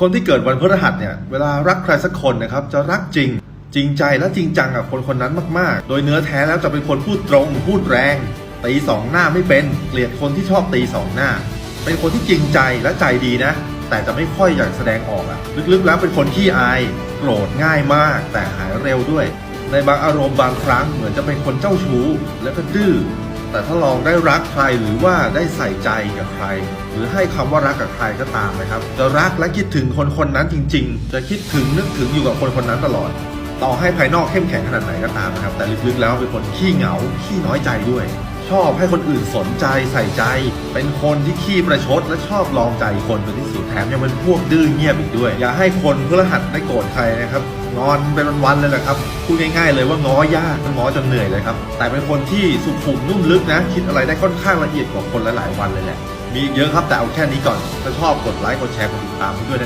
คนที่เกิดวันพฤหัสเนี่ยเวลารักใครสักคนนะครับจะรักจริง จริงใจและจริงจังกับคนคนนั้นมากๆ โดยเนื้อแท้แล้วจะเป็นคนพูดตรงพูดแรงตีสองหน้าไม่เป็นเกลียดคนที่ชอบตีสองหน้า เป็นคนที่จริงใจและใจดีนะ แต่จะไม่ค่อยอยากแสดงออกอะลึกๆแล้วเป็นคนขี้อาย โกรธง่ายมาก แต่หายเร็วด้วย ในบางอารมณ์บางครั้งเหมือนจะเป็นคนเจ้าชู้ แล้วก็ดื้อ แต่ถ้าลองได้รักใครหรือว่าได้ใส่ใจกับใคร หรือให้คำว่ารักกับใครก็ตามนะครับ จะรักและคิดถึงคนคนนั้นจริง ๆ จะคิดถึงนึกถึงอยู่กับคนคนนั้นตลอด ต่อให้ภายนอกเข้มแข็งขนาดไหนก็ตามนะครับ แต่ลึกๆแล้วเป็นคนขี้เหงาขี้น้อยใจด้วย ชอบให้คนอื่นสนใจใส่ใจ เป็นคนที่ขี้ประชด และชอบลองใจคนเป็นที่สุดแถมยังเป็นพวกดื้อเงียบอีกด้วย อย่าให้คนเพฤหัสได้โกรธใครนะครับงอนเป็นวันๆเลยแหละครับพูดง่ายๆเลยว่าง้อยากง้อจนเหนื่อยเลยครับแต่เป็นคนที่สุขุมนุ่มลึกนะ คิดอะไรได้ค่อนข้างละเอียดกว่าคนหลายๆวันเลยแหละมีเยอะครับแต่เอาแค่นี้ก่อนถ้าชอบกดไลค์กดแชร์กดติดตามด้วยนะ